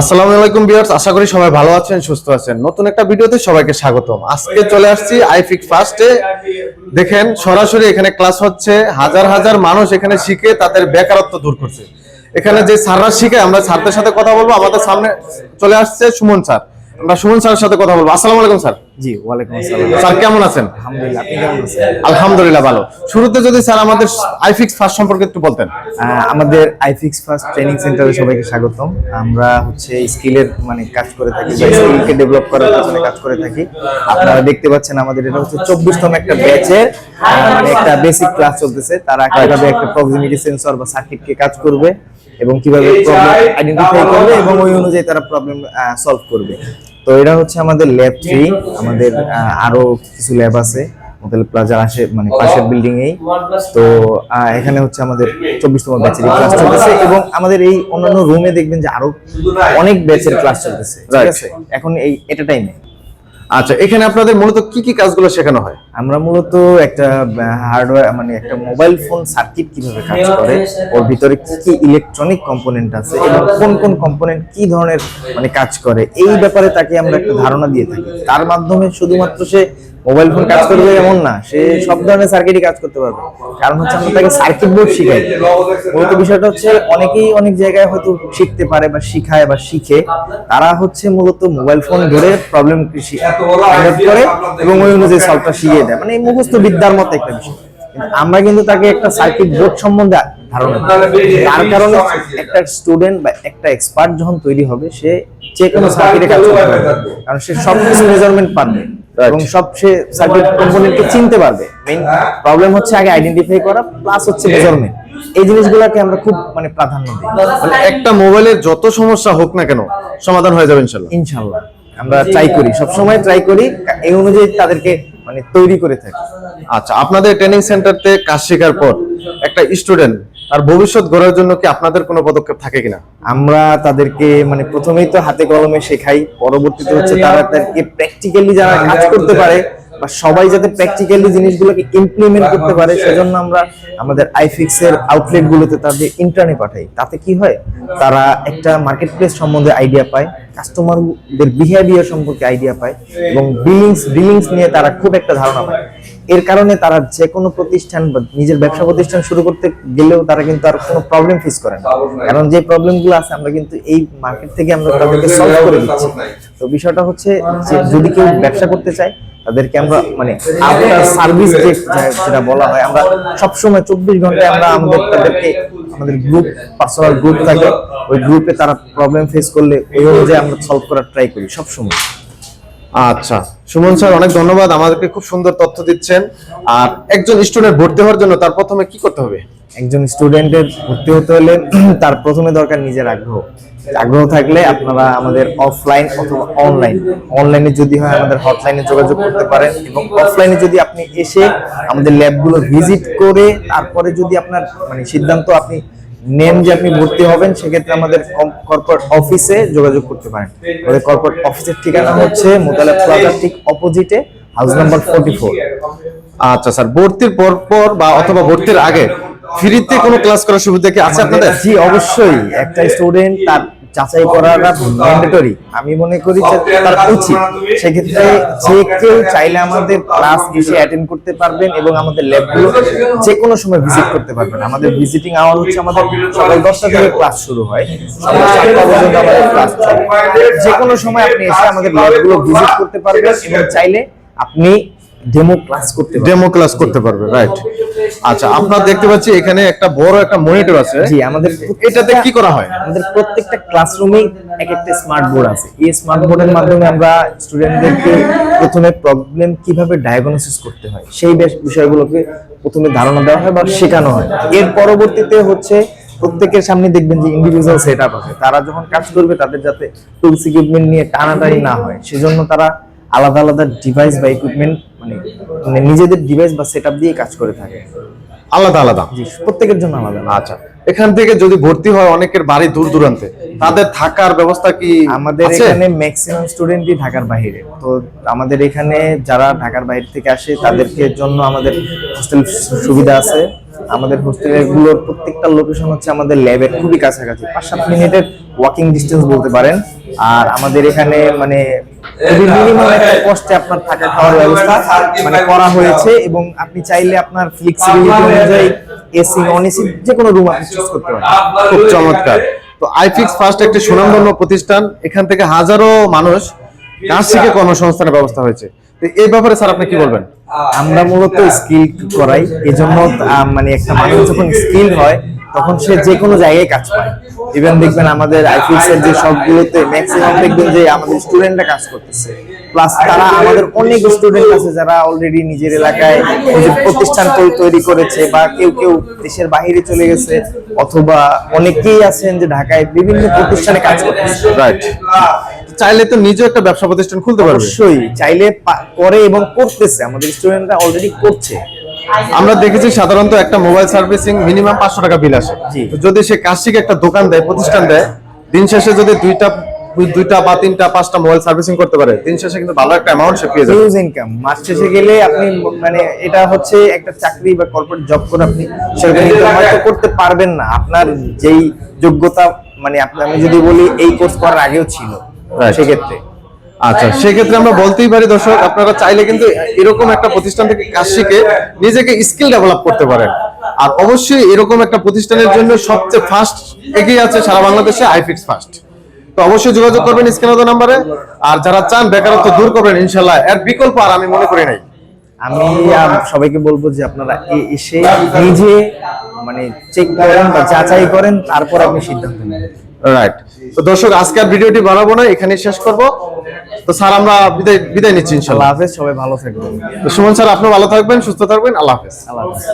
আসসালামু আলাইকুম ভিউয়ার্স, আশা করি সবাই ভালো আছেন, সুস্থ আছেন। নতুন একটা ভিডিওতে সবাইকে স্বাগতম। আজকে চলে আসছি আইফিক ফার্স্টে। দেখেন, সরাসরি এখানে ক্লাস হচ্ছে, হাজার হাজার মানুষ এখানে শিখে তাদের বেকারত্ব দূর করছে। এখানে যে স্যাররা শিখে, আমরা স্যারদের সাথে কথা বলব। আমাদের সামনে চলে আসছে সুমন স্যার। আমরা সুমন স্যারের সাথে কথা বলব। আসসালামু আলাইকুম স্যার। জি ওয়ালাইকুম আসসালাম। স্যার কেমন আছেন? আলহামদুলিল্লাহ আপনি কেমন আছেন? আলহামদুলিল্লাহ ভালো। শুরুতে যদি স্যার আমাদের আইফিক্স ফার্স্ট সম্পর্কে একটু বলতেন। আমাদের আইফিক্স ফার্স্ট ট্রেনিং সেন্টারে সবাইকে স্বাগতম। আমরা হচ্ছে স্কিলের মানে কাজ করে থাকি বা স্কিলকে ডেভেলপ করার পেছনে কাজ করে থাকি। আপনারা দেখতে পাচ্ছেন আমাদের এটা হচ্ছে চব্বিশতম একটা ব্যাচের মানে একটা বেসিক ক্লাস চলতেছে। তারা কীভাবে একটা প্রক্সিমিটি সেন্সর বা সার্কিটকে কাজ করবে এবং কীভাবে প্রবলেম আইডেন্টিফাই করবে এবং ওই অনুযায়ী তারা প্রবলেম সলভ করবে। তো এটা হচ্ছে আমাদের ল্যাব থ্রি আমাদের আরও কিছু ল্যাব আছে। হোটেল প্লাজার আসে মানে পাশের বিল্ডিং এই। তো আহ, এখানে হচ্ছে আমাদের চব্বিশতম ব্যাচের ক্লাস চলতেছে এবং আমাদের এই অন্যান্য রুমে দেখবেন যে আরও অনেক ব্যাচের ক্লাস চলতেছে ঠিক আছে? এখন এই এটা টাইমে আচ্ছা এখানে আপনাদের মূলত কি কি কাজগুলো শেখানো হয়? আমরা মূলত একটা হার্ডওয়্যার মানে একটা মোবাইল ফোন সার্কিট কীভাবে কাজ করে, ওর ভিতরে কি কি ইলেকট্রনিক কম্পোনেন্ট আছে এবং কোন কোন কম্পোনেন্ট কি ধরনের মানে কাজ করে, এই ব্যাপারে তাকে আমরা একটা ধারণা দিয়ে থাকি। তার মাধ্যমে শুধুমাত্র সে মোবাইল ফোন কাজ করবে এমন না, সে সব ধরনের সার্কিটই কাজ করতে পারবে। কারণ হচ্ছে আমরা তাকে সার্কিট বোর্ড শিখাই। মূলত বিষয়টা হচ্ছে অনেকেই অনেক জায়গায় হয়তো শিখতে পারে বা শিখায় বা শিখে। তারা হচ্ছে মূলত মোবাইল ফোন ধরে প্রবলেম কৃষি করে এবং ওই অনুযায়ী সলভটা শিখিয়ে দেয় মানে এই মুখস্থ বিদ্যার মতো একটা বিষয়। আমরা কিন্তু তাকে একটা সার্কিট বোর্ড সম্বন্ধে ধারণা তার কারণে একটা স্টুডেন্ট বা একটা এক্সপার্ট যখন তৈরি হবে সে যে কোনো সার্কিটে কাজ করতে পারবে। কারণ সে সব কিছু মেজারমেন্ট পারবে এবং সব সে সার্কিট কম্পোনেন্টকে চিনতে পারবে। মেইন প্রবলেম হচ্ছে আগে আইডেন্টিফাই করা প্লাস হচ্ছে মেজারমেন্ট এই জিনিসগুলোকে আমরা খুব মানে প্রাধান্য দিই। মানে একটা মোবাইলের যত সমস্যা হোক না কেন সমাধান হয়ে যাবে ইনশাল্লাহ। ইনশাল্লাহ। আমরা ট্রাই করি সব সময় ট্রাই করি। এই অনুযায়ী তাদেরকে মানে তৈরি করে থাকি। আচ্ছা আপনাদের ট্রেনিং সেন্টারতে কাজ শেখার পর একটা স্টুডেন্ট আর ভবিষ্যৎ গড়ার জন্য কি আপনাদের কোনো পদক্ষেপ থাকে কিনা? আমরা তাদেরকে মানে প্রথমেই তো হাতে কলমে শেখাই, পরবর্তীতে হচ্ছে তারা তাদেরকে প্র্যাকটিক্যালি যারা কাজ করতে পারে বা সবাই যাতে প্র্যাকটিক্যালি জিনিসগুলোকে ইমপ্লিমেন্ট করতে পারে, সেজন্য আমরা আমাদের আইফিক্স এর আউটলেট গুলোতে তাদের ইন্টারনে পাঠাই। তাতে কি হয়? তারা একটা মার্কেট প্লেস সম্বন্ধে আইডিয়া পায় কাস্টমারদের বিহেভিয়ার সম্পর্কে আইডিয়া পায় এবং বিলিংস বিলিংস নিয়ে তারা খুব একটা ধারণা পায়। এর কারণে তারা যে কোনো প্রতিষ্ঠান বা নিজের ব্যবসা প্রতিষ্ঠান শুরু করতে গেলেও তারা কিন্তু আর কোনো প্রবলেম ফেস করে না। কারণ যে প্রবলেমগুলো আছে, আমরা কিন্তু এই মার্কেট থেকে আমরা তাদেরকে সলভ করে দিচ্ছি। তো বিষয়টা হচ্ছে যে যদি কেউ ব্যবসা করতে চায় তাদেরকে আমরা মানে আফটার সার্ভিস যেটা বলা হয় আমরা সবসময় চব্বিশ ঘন্টায় আমরা আমাদের তাদেরকে আমাদের গ্রুপ পার্সোনাল গ্রুপ থাকে ওই গ্রুপে তারা প্রবলেম ফেস করলে ওই অনুযায়ী আমরা সলভ করার ট্রাই করি সবসময়। আচ্ছা সুমন স্যার, অনেক ধন্যবাদ, আমাদেরকে খুব সুন্দর তথ্য দিচ্ছেন। আর একজন স্টুডেন্ট ভর্তি হওয়ার জন্য তার প্রথমে কি করতে হবে? একজন স্টুডেন্টের ভর্তি হতে হলে তার প্রথমে দরকার নিজের আগ্রহ। আগ্রহ থাকলে আপনারা আমাদের অফলাইন অথবা অনলাইন অনলাইনে যদি হয় আমাদের হটলাইনে যোগাযোগ করতে পারেন এবং অফলাইনে যদি আপনি এসে আমাদের ল্যাবগুলো ভিজিট করে তারপরে যদি আপনার মানে সিদ্ধান্ত আপনি নেন যে আপনি ভর্তি হবেন সেক্ষেত্রে আমাদের কর্পোরেট অফিসে যোগাযোগ করতে পারেন। আমাদের কর্পোরেট অফিসের ঠিকানা হচ্ছে মোতালা প্লাজার ঠিক অপোজিটে হাউস নাম্বার ফোর্টি ফোর আচ্ছা স্যার ভর্তির পর পর বা অথবা ভর্তির আগে ফ্রিতে কোনো ক্লাস করার সুবিধা কি আছে আপনাদের? জি অবশ্যই। একটা স্টুডেন্ট তার যাচাই করাটা ম্যান্ডেটরি আমি মনে করি তার উচিত। সেক্ষেত্রে যে কেউ চাইলে আমাদের ক্লাস এসে অ্যাটেন্ড করতে পারবেন এবং আমাদের ল্যাবগুলো যে কোনো সময় ভিজিট করতে পারবেন। আমাদের ভিজিটিং আওয়ার হচ্ছে আমাদের সকাল দশটা থেকে ক্লাস শুরু হয়। সকাল সাতটা পর্যন্ত আমাদের ক্লাস যে কোনো সময় আপনি এসে আমাদের ল্যাবগুলো ভিজিট করতে পারবেন এবং চাইলে আপনি ডেমো ক্লাস করতে ডেমো ক্লাস করতে পারবে রাইট আচ্ছা আপনারা দেখতে পাচ্ছি এখানে একটা বড় একটা মনিটর আছে। জি আমাদের এটাতে কি করা হয়? আমাদের প্রত্যেকটা ক্লাসরুমেই এক একটা স্মার্ট বোর্ড আছে। এই স্মার্ট বোর্ডের মাধ্যমে আমরা স্টুডেন্টদেরকে প্রথমে প্রবলেম কীভাবে ডায়াগনোসিস করতে হয় সেই বিষয়গুলোকে প্রথমে ধারণা দেওয়া হয় বা শেখানো হয়। এর পরবর্তীতে হচ্ছে প্রত্যেকের সামনে দেখবেন যে ইন্ডিভিজুয়াল সেট আপ আছে। তারা যখন কাজ করবে তাদের যাতে টুলস ইকুইপমেন্ট নিয়ে টানাটানি না হয় সেজন্য তারা আলাদা আলাদা ডিভাইস বা ইকুইপমেন্ট মানে মানে নিজেদের ডিভাইস বা সেট দিয়ে কাজ করে থাকে। আলাদা আলাদা। প্রত্যেকের জন্য আলাদা আলাদা। আচ্ছা এখান থেকে যদি ভর্তি হয় অনেকের বাড়ি দূর দূরান্তে তাদের থাকার ব্যবস্থা কি আমাদের এখানে ম্যাক্সিমাম স্টুডেন্টই ঢাকার বাইরে। তো আমাদের এখানে যারা ঢাকার বাইরে থেকে আসে তাদেরকে জন্য আমাদের হোস্টেল সুবিধা আছে। আমাদের হোস্টেলেরগুলোর প্রত্যেকটা লোকেশন হচ্ছে আমাদের ল্যাবের খুবই কাছাকাছি পাঁচ সাত মিনিটের ওয়াকিং ডিস্টেন্স বলতে পারেন। আর আমাদের এখানে মানে মিনিমাম একটা কষ্টে আপনার থাকা খাওয়ার ব্যবস্থা মানে করা হয়েছে এবং আপনি চাইলে আপনার ফ্লেক্সিবিলিটি অনুযায়ী এসি নন এসি যে কোনো রুম আপনি চুজ করতে পারেন। খুব চমৎকার। তো আইফিক্স ফার্স্ট একটি সুনামধন্য প্রতিষ্ঠান এখান থেকে হাজারো মানুষ কাজ শিখে কর্মসংস্থানের ব্যবস্থা হয়েছে। তো এই ব্যাপারে স্যার আপনি কি বলবেন? আমরা মূলত স্কিল করাই এজন্য মানে একটা মানুষ যখন স্কিল হয় তখন সে যে কোনো জায়গায় কাজ পায়। ইভেন দেখবেন আমাদের আইফিক্স এর যে সবগুলোতে ম্যাক্সিমাম দেখবেন যে আমাদের স্টুডেন্টরা কাজ করতেছে। প্লাস তারা আমাদের অনেক স্টুডেন্ট আছে যারা অলরেডি নিজের এলাকায় নিজের প্রতিষ্ঠান তৈরি করেছে বা কেউ কেউ দেশের বাইরে চলে গেছে অথবা অনেকেই আছেন যে ঢাকায় বিভিন্ন প্রতিষ্ঠানে কাজ করতেছে। রাইট চাইলে তো নিজেও একটা ব্যবসা প্রতিষ্ঠান খুলতে পারবে। অবশ্যই চাইলে করে এবং করতেছে। আমাদের স্টুডেন্টরা অলরেডি করছে। আমরা দেখেছি সাধারণত একটা মোবাইল সার্ভিসিং মিনিমাম পাঁচশো টাকা বিল আসে। যদি সে কাজ শিখে একটা দোকান দেয় প্রতিষ্ঠান দেয় দিন শেষে যদি দুইটা দুইটা বা তিনটা পাঁচটা মোবাইল সার্ভিসিং করতে পারে দিন শেষে কিন্তু ভালো একটা অ্যামাউন্ট সে পেয়ে যাবে। হিউজ ইনকাম মাস শেষে গেলে আপনি মানে এটা হচ্ছে একটা চাকরি বা কর্পোরেট জব করে আপনি সেরকম ইনকাম হয়তো করতে পারবেন না। আপনার যেই যোগ্যতা মানে আপনি আমি যদি বলি এই কোর্স করার আগেও ছিল সেক্ষেত্রে। আচ্ছা সেক্ষেত্রে আমরা বলতেই পারি দর্শক আপনারা চাইলে কিন্তু এরকম একটা প্রতিষ্ঠান থেকে কাজ শিখে নিজেকে স্কিল ডেভেলপ করতে পারেন। আর অবশ্যই এরকম একটা প্রতিষ্ঠানের জন্য সবচেয়ে ফার্স্ট এগিয়ে আছে সারা বাংলাদেশে আইফিক্স ফার্স্ট। তো অবশ্যই যোগাযোগ করবেন স্ক্রিনে নাম্বারে। আর যারা চান বেকারত্ব দূর করবেন ইনশাল্লাহ এর বিকল্প আর আমি মনে করি নাই। আমি সবাইকে বলব যে আপনারা এ- এসে নিজে মানে চেক করেন বা যাচাই করেন তারপর আপনি সিদ্ধান্ত নেন রাইট তো দর্শক আজকে আর ভিডিওটি বাড়াবো না এখানেই শেষ করব। তো স্যার আমরা বিদায় বিদায় নিচ্ছি আল্লাহ ইনশাল্লাহ হাফেজ সবাই ভালো থাকবেন। তো সুমন স্যার আপনি ভালো থাকবেন সুস্থ থাকবেন আল্লাহ হাফেজ। আল্লাহ হাফেজ।